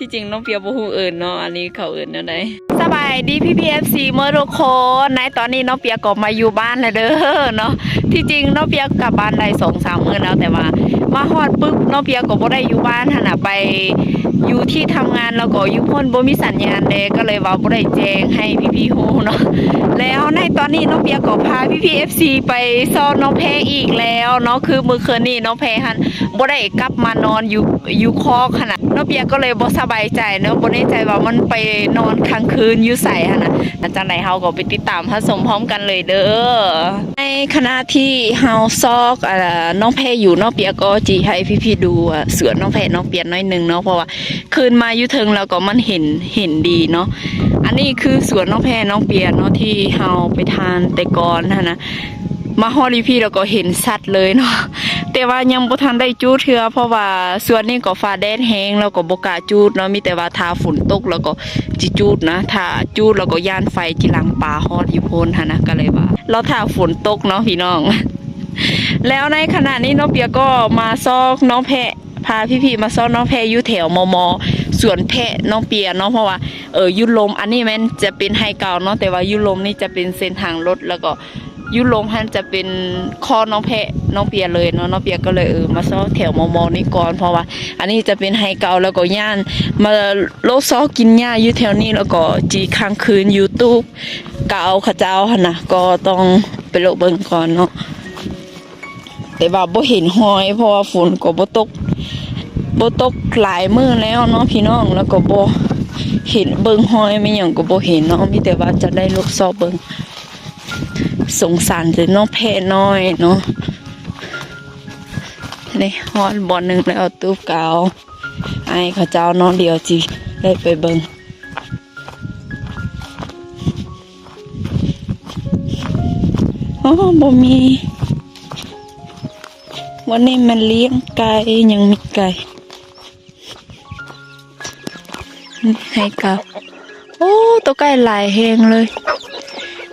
ที่จริงน้องเปียบ่ฮู้เอิ้นเนาะอันนี้เขาเอิ้นแนะใดสบายดีพี่พีเอฟซีเมื่อทุกคนในตอนนี้น้องเปียก็มาอยู่บ้านแล้วเด้อเนาะที่จริงน้องเปียกลับบ้านได้สองสามมื้อแล้วแต่ว่ามาฮอดปึ๊บน้องเปียก็บ่ได้อยู่บ้านหันน่ะไปอยู่ที่ทำงานแล้วก็อยู่พ่นบ่มีสัญญาณเด้ก็เลยว่าบ่ได้แจ้งให้พี่ๆฮู้เนาะ แล้วในตอนนี้น้องเปียก็พาพี่ๆ FC ไปซ่อนน้องแพอีกแล้วเนาะคือมื้อคืนนี้น้องแพหันบ่ได้กลับมานอนอยู่อยู่คอกหั่นน่ะน้องเปียก็เลยบ่สบายใจเนาะบ่แน่ใจว่ามันไปนอนค้างคืนอยู่ไสหั่นน่ะจังไดเฮาก็ไปติดตามรับชมพร้อมกันเลยเด้อในขณะที่เฮาซอกอ่าน้องแพอยู่น้องเปียก็จีให้พี่ๆดูเสือน้องแพน้องเปียน้อยหนึงเนาะเพราะว่าคืนมาอยู่เทิงแล้วก็มันเห็นเห็นดีเนาะ อันนี้คือสวนน้องแพน้องเปียเนาะที่เฮาไปทานแต่ก่อนหั่นะมาฮอดอีพี่เราก็เห็นสัตว์เลยเนาะแต่ว่ายังบ่ทันได้จูดเทือเพราะว่าส่วนนี้ก็ฟ้าแดดแห้งแล้วก็บ่กล้าจูดเนาะมีแต่ว่าทาฝนตกแล้วก็จิจูดนะถ้าจูดแล้วก็ย่านไฟจิลังป่าฮอดอยู่โพนหั่นนะก็เลยว่าเราถ้าฝนตกเนาะพี่น้อง แล้วในขณะนี้น้องเปียก็มาซอกน้องแพะพาพี่ๆมาซอกน้องแพะอยู่แถวมม สวนแพะน้องเปียเนาะเพราะว่าเออยุลมอันนี้แมันจะเป็นไฮเก่าเนาะแต่ว่ายุลมนี่จะเป็นเส้นทางรถแล้วก็ยุโรมฮันจะเป็นคอน้องแพะน้องเปียเลยเนาะน้องเปียก็เลยเออมาซ้อแถวมอมอนี่ก่อนเพราะว่า อันนี้จะเป็นไฮเก่าแล้วก็ย่าน มาโลซ้อกินหญ้าอยู่แถวนี้แล้วก็จีค้างคืนยู่ตู้กเอาขาเจ้าหั่นะก็ต้องไปโลเบิงก่อนเนาะแต่ว่าบ่เห็นหอยเพราะว่าฝนก็บ่ตก บตกหลายมื้อแล้วเนาะพี่น้องแล้วก็บเห็นเบิงหอยไม่หยังก็บเห็นเนาะมีแต่ว่าจะได้ลูกซอเบิงสงสารจะน้องแพะน้อยเนาะนี่ฮอดบอลหนึ่งแล้วเอาตู้กาวไอ้เขาเจ้าน้องเดียวจีได้ไปเบิงอ๋อบ่มีวันนี้มันเลี้ยงไก่ยังมีไก่ ให้กับโอ้ตัวไก่หลายแหงเลย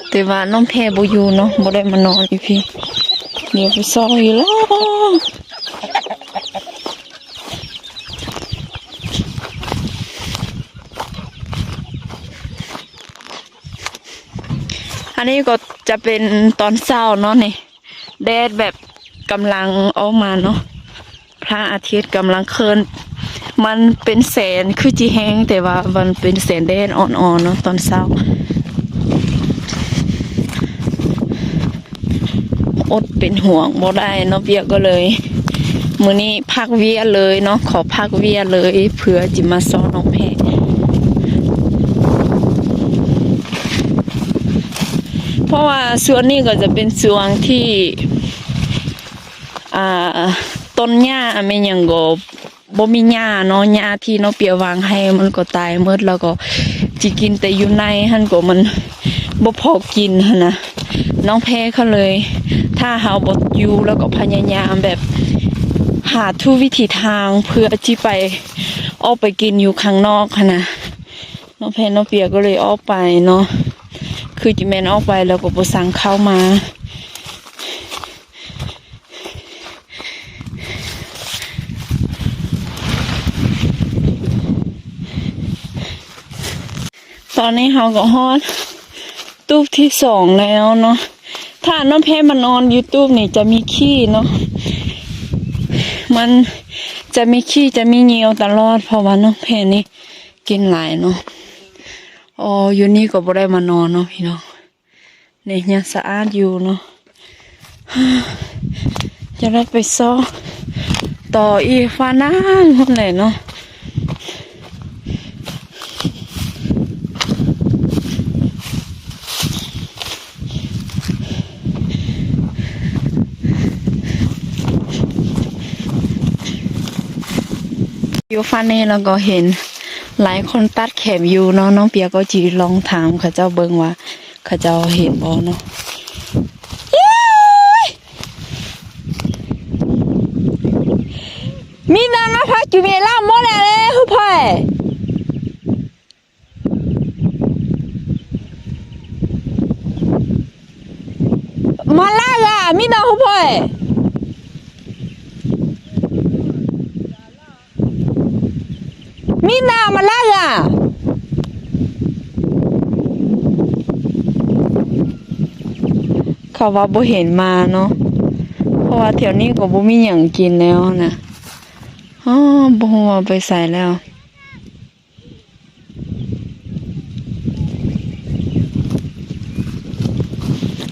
แต่ว่าน้องแพรบอยู่เนาะบ่ได้มานอนอีพี่เดี๋ยวไปซอยแล้วอันนี้ก็จะเป็นตอนเช้าเนาะนี่แดดแบบกำลังออกมาเนาะพระอาทิตย์กำลังเคลื่อน มันเป็นแสงคือจีแห้งแต่ว่ามันเป็นแสงแดดอ่อนๆเนาะตอนเช้าอดเป็นห่วงบ่ได้เนาะเบียก็เลยมื้อนี้พักเวียเลยเนาะขอพักเวียเลยเผื่อจิมาซ้อนน้องแพรเพราะว่าส่วนนี้ก็จะเป็นส่วนที่ อ่าต้นหญ้าไม่ยังกบ มีหญ้าเนาะหญ้าที่เนาะเปียวางให้มันก็ตายหมดแล้วก็จิกินแต่อยู่ในหั่นก็มันบ่พอกินหั่นนะน้องแพ้เขาเลย ถ้าเฮาบดอยู่แล้วก็พยายามแบบหาทุกวิถีทางเพื่อที่ไปออกไปกินอยู่ข้างนอกค่ะนะน้องแพ้น้องเปียก็เลยออกไปเนาะคือจิแมนออกไปแล้วก็บสั่งเข้ามา อนนี้เฮาก็ฮอดตู้ที่สองแล้วเนาะถ้าน้องแพ้มานอนยูทูบนี่จะมีขี้เนาะมันจะมีขี้จะมีเหนียวตลอดเพราะว่าน้องแพ้นี่กินหลายเนาะอ๋ออยู่นี่ก็บ่ได้มานอนเนาะพี่น้องนี่ยังสะอาดอยู่เนาะจะได้ไปซ้อต่ออีฟ้านานคนไหนเนาะ อยู่ฟันนี่เราก็เห็น หลายคนตัดแขมอยู่เนาะน้องเปียก็จีลองถามเขาเจ้าเบิงว่าเขาเจ้าเห็นบ่เนาะมีนางมาพักอยู่เมียล่ามแล้วเลยคือพ่อยมาลากอะมีนางคือพ่อย นี่นามาไล่อะเขาว่าบ่เห็นมาเนาะเพราะว่าแถวนี้ก็บ่มีหยังกินแล้วนะอ๋อบ่ฮู้วาไปใส่แล้ว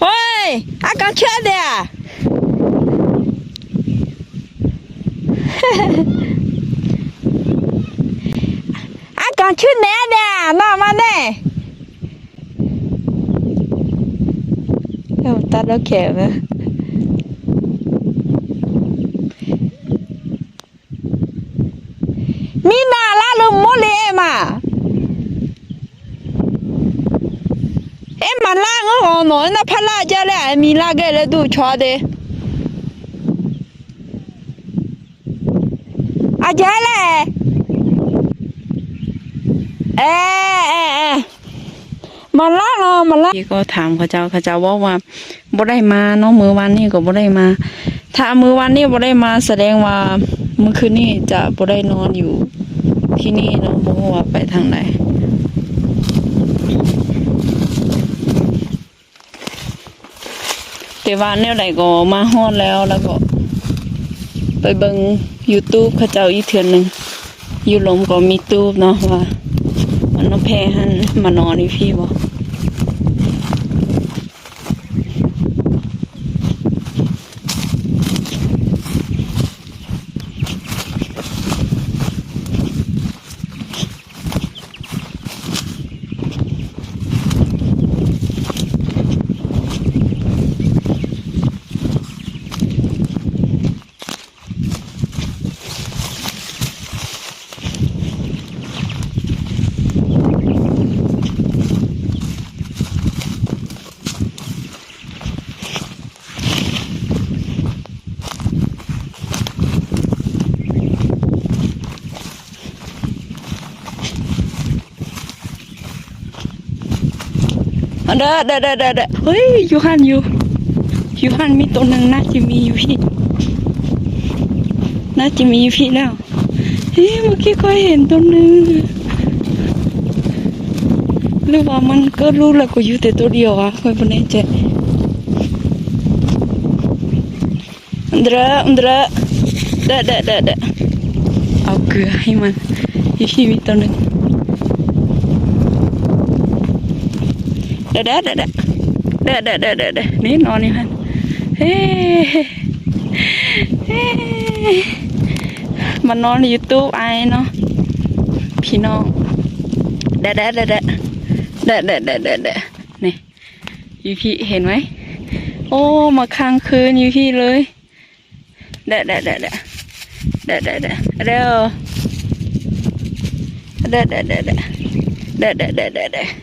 โอ้ยอากาศเชื่อเด้อ 去哪的？妈妈呢？我打到开了。မိမလာလို့မို့လေအမအမလာငေါ့မောနဖလာကြလဲအမီလာခဲ့လဲသူ့ချွာတယ်အကြလဲ เอ๊ะมาละรอมาละพี่ก็ถามเขาเจ้าเขาเจ้าว่าว่าบ่ได้มาน้องมือวันนี้ก็บ่ได้มา ถ้ามือวันนี้บ่ได้มาแสดงว่าเมื่อคืนนี้จะบ่ได้นอนอยู่ที่นี่เนาะบ่ว่าไปทางไหนแต่ว่าแนวไหนก็มาฮอดแล้วแล้วก็ ไปเบิง YouTube เขเจ้าอีเถือนหนึ่งอยู่ลมก็มีตูบเนาะว่า น้องแพหันมานอนนี่พี่บอก้อเด้อเด้อเด้อเด้อเฮ้ยยูฮันยูยูฮันมีตัวหนึ่งน่าจะมีอยู่พี่น่าจะมีอยู่พี่แล้วเฮ้ยเมื่อกี้ก็เห็นตัวหนึ่งหรือว่ามันก็รู้แล้วก็อยู่แต่ตัวเดียวอะค่อยเป็นไงเจอันเดรอันเดรเด้อเด้อเด้อเอาเกลือให้มันยู่ที่มีตัวหนึ่ง เด้อเด้อเด้อเด้อเด้อเด้อเด้อเด้อเด้นี่นอนนี่ฮันเฮ้มันนอนในยูทูบไอเนาะพี่น้องเด้อเด้อเด้อเด้อเด้อเด้อเด้อเด้อเด้อนี่ยูพี่เห็นไหมโอ้มาค้างคืนยูพี่เลยเด้อเด้อเด้อเด้อเด้อเด้อเด้อเด้อเด้อเด้อเด้อเด้อเด้อเด้อเด้อ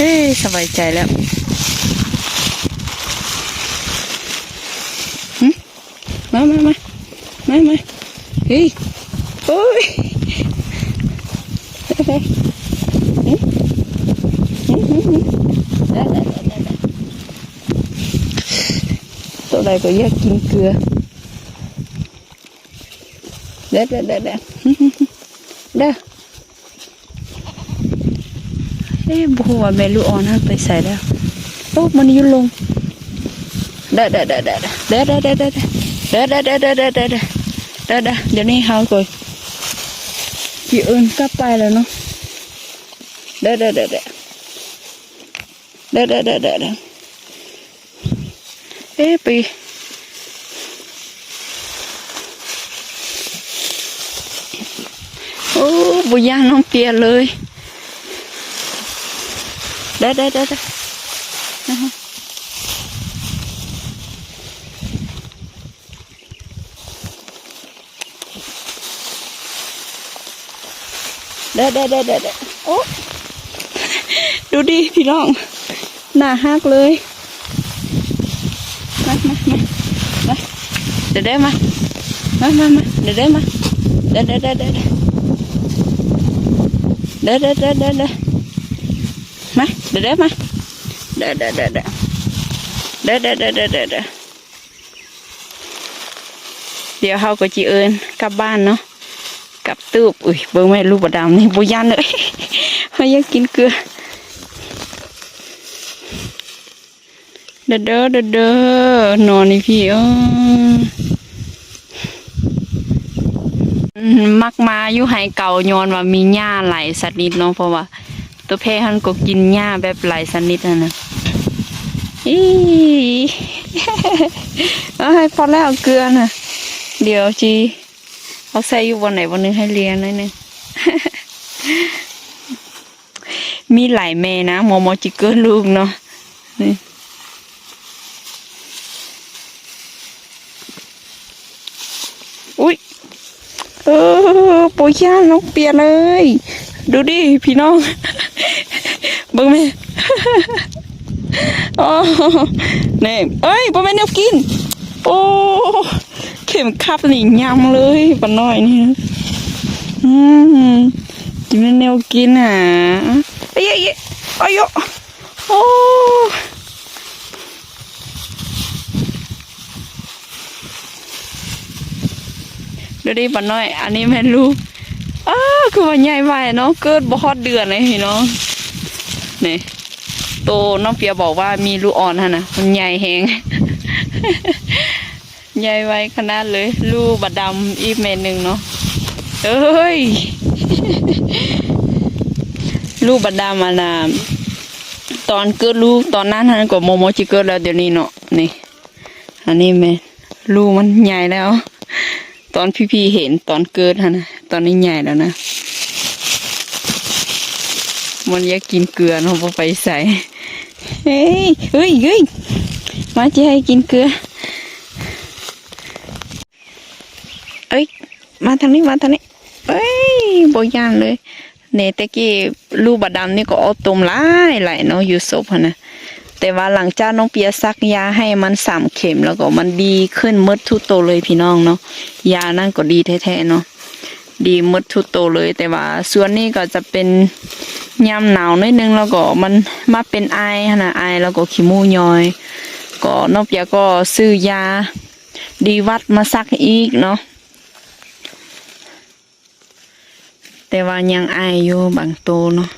เฮ้ยสบายใจแล้วมามามามามาเฮ้ยโอ้ยได้ได้หึหึหึหึได้ได้ได้ได้ได้ตัวใดก็อยากกินเกลือได้ได้ได้ได้หึหึหึได้ เอ๊ะบัวแม่ลูกอ่อนนั่นไปใส่แล้วโอ้มันยุ่ลงได้ได้ได้ได้ได้ได้ได้ได้ได้เด้อเด้อเด้อเด้อเด้อเด้อเด้อเด้อเด้อเดี๋ยวนี้เฮาก่อนกี่เอิญกลับไปแล้วเนาะเด้อเด้อเด้อเด้อเด้อเด้อเด้อเด้อเด้อเอ๊ะปีโอ้บุย่าน้องเปียเลย เด้อเด้อเด้อเด้อเด้อเด้อเด้อเด้อเด้โอ้ดูดิพี่น้อง หน้าฮักเลยมามามามาเดี๋ยวเด้มามามามาเดี๋ยวเด้มาเด้อเด้อเด้อเด้อเด้อเด้อเด้อเด้อเด้อ มาเด้อมาเด้อเด้อเด้อเด้อเด้อเด้อเด้อเด้อเด้อเดี๋ยวเขาก็จีเอิญกลับบ้านเนาะกลับตูบอุ้ยเบิ่งแม่ลูกบดำนี่บุยันเลยเขาอยากกินเกลือเด้อเด้อเด้อเด้อนอนนี่พี่เอออืมมักมาอยู่ไห้เก่าย้อนว่ามีหญ้าไหลายสนิดเนาะเพราะว่า ตัวแพหันก็กินหญ้าแบบไหลายสนิดนะนะอีเอาให้พอแล้วเกลือน่ะเดี๋ยวจีเขาใส่อยู่วันไหนวันหนึงให้เรียนหน่อยนึงมีหลายแม่นะมอมอจิเกิลลูกเนาะนี่อุ้ยเออปุยย่านน้องเปียเลย ดูดิ พี่น้อง บิ่งแม่อ๋อนี่เอ้ยบ่แม่เนแนวกิน โอ้เข็มขับนี่ยำเลยปะน้อยนี่อืมกินแนวกินอะเอ้ยเอ้ยเอ้ยโอ้ดูดิปะน้อย อันนี้แม่ลูกอ้าคือว่าใหญ่ไปเนาะเกิดบ่ฮอดเดือนเลยพี่น้อ นี่โตน้องเปียบอกว่ามีลูกอ่อนฮะนะมันใหญ่แฮงใหญ่ไว้ขนาดเลย ลูกบัดดำอีกเมนหนึ่งเนาะเอ้ย ลูกบัดดำมานาตอนเกิดลูกตอนนั้นนั้นก็โมโมจิเกิดแล้วเดี๋ยวนี้เนาะนี่อันนี้แม่ลูกมันใหญ่แล้ว ตอนพี่ๆเห็นตอนเกิดฮะนะตอนนี้ใหญ่แล้วนะ มันอยากกินเกลือเนาะบ่ไปใส่เฮ้ยเฮ้ยเฮ้ยมาจะให้กินเกลือเอ้ยมาทางนี้มาทางนี้เอ้ยบย่านเลยเนตะกี้ลูกบดดำนี่ก็เอาตุ่มหลายหลายเนาะอยู่ศพนะแต่ว่าหลังจากน้องเปียซักยาให้มันสามเข็มแล้วก็มันดีขึ้นมดทุกโตเลยพี่น้องเนาะยานั่นก็ดีแท้ๆเนาะดีมดทุกโตเลย แต่ว่าส่วนนี้ก็จะเป็น ยามหนาวนิดนึงแล้วก็มันมาเป็นไอหั่นะไอแล้วก็ขี้มูกย้อย ก็นองเปียก็ซื้อยา ดีวัดมาซักอีกเนาะแต่ว่ายังไออยู่บางโตเนาะ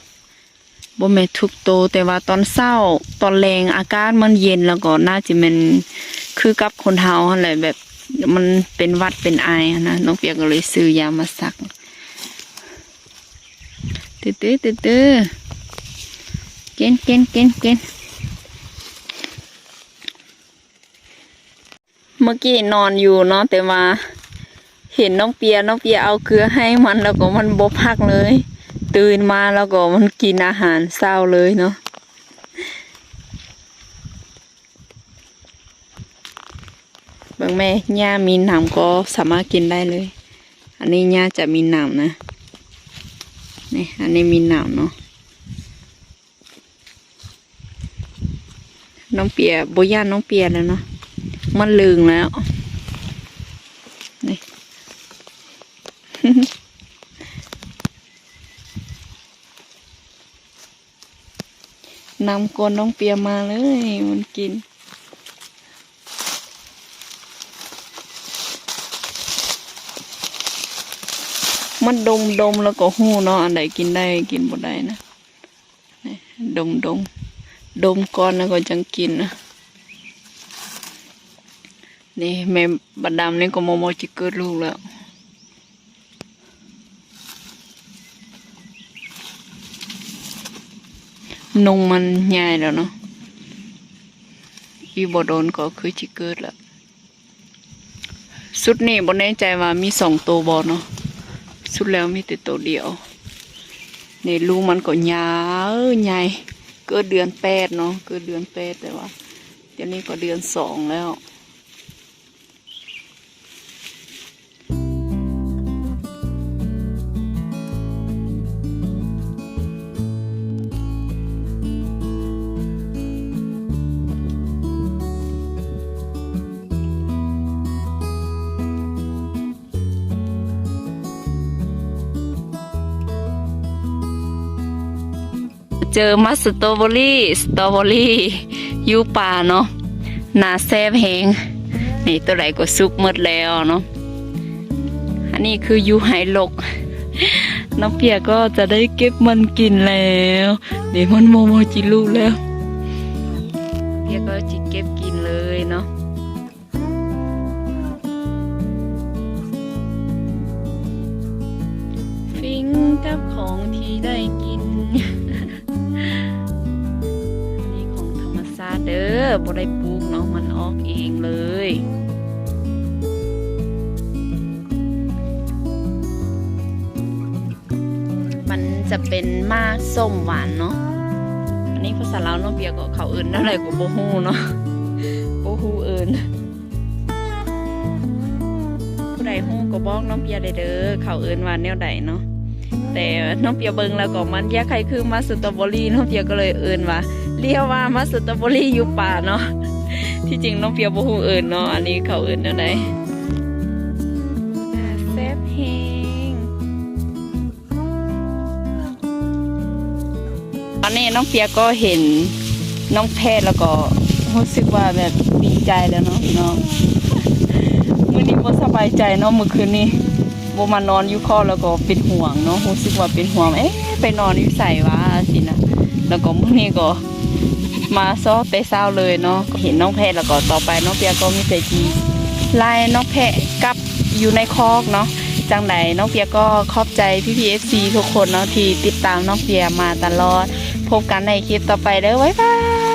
บ่แม่ทุกโตแต่ว่าตอนเช้าตอนแรงอากาศมันเย็นแล้วก็น่าจะมันคือกับคนเฮาหั่นแบบมันเป็นวัดเป็นไอนนะน้องเปียกก็เลยซื้อยามาสัก ตื้อตื้อตื้อตื้อเกนเกนเกนเกนเมื่อกี้นอนอยู่เนาะแต่ว่าเห็นน้องเปียน้องเปียเอาเกลือให้มันแล้วก็มันบพักเลย ตื่นมาแล้วก็มันกินอาหารเศร้าเลยเนาะบางแม่หญ้ามีหนามก็สามารถกินได้เลย อันนี้หญ้าจะมีหนามนะ นี่อันนี้มีหนามเนาะน้องเปียโบย่านน้องเปียแล้วเนาะมันลืงแล้วนี่นำกลน้องเปียมาเลยมันกิน มันดมดมแล้วก็หู้เนาะอันใดกินได้กินบ่ได้นะดมดมดมก่อนแล้วก็จังกินนะนี่แม่บัดดำนี่ก็โมโมจิเกิดลูกแล้วนงมันใหญ่แล้วเนาะอีบโดนก็คือจิเกิดแล้วสุดนี่บนแน่ใจว่ามีสองตัวบอเนาะ สุดแล้วมีแต่ตัวเดียวนี่ลูกมันก็ยาวใหญ่ก็เดือนแปดเนาะก็เดือนแปดแต่ว่าเดี๋ยวนี้ก็เดือนสองแล้ว เจอมัสตรอเบอรี่สตรอเบอรี่อยูป่าเนาะนาแซบแหงนี่ตัวไหนก็ซุกหมดแล้วเนาะอันนี้คืออยูไฮลกน้องเปียก็จะได้เก็บมันกินแล้วเดี๋ยวมันโมโมจิลูกแล้วเปียก็จิเก็บกินเลยเนาะฟิงกับของที่ได้กิน เด้อบ่ได้ปลูกเนาะมันออกเองเลย มันจะเป็นมากส้มหวานเนาะ อันนี้ภาษาลาวเน้องเปียก็เขาเอื่นอะไรก็บ่ฮู้เนาะบ่ฮู้เอื่นผู้ใดฮู้ก็บอกน้องเปียได้เด้อเขาเอื่นว่าแนวใดเนาะแต่น้องเปียเบิงแล้วก็มันแยกใครคือมาสตรอเบอรี่น้องเปียก็เลยเอินว่า เรียกว่ามาสตรอเบอรี่อยู่ป่าเนาะที่จริงน้องเปียบ่ฮู้เอินเนาะอันนี้เขาเอินแนวใดอ่าแซ่บแฮงตอนนี้น้องเปียก็เห็นน้องแพทย์แล้วก็รู้สึกว่าแบบดีใจแล้วเนาะพี่น้องมื้อนี้บ่สบายใจเนาะมื้อคืนนี้บ่มานอนอยู่คอแล้วก็เป็นห่วงเนาะรู้สึกว่าเป็นห่วงเอ๊ะไปนอนอยู่ไสวะสินะแล้วก็มื้อนี้ก็ มาซ้อแต่เช้าเลยเนาะก็เห็นน้องแพะแล้วก็ต่อไปน้องเปียก็มีใจดีไล่น้องแพะกับอยู่ในคอกเนาะจังไหนน้องเปียก็ขอบใจพี่พีเอฟซีทุกคนเนาะที่ติดตามน้องเปียมาตลอด พบกันในคลิปต่อไปเด้อบ๊ายบาย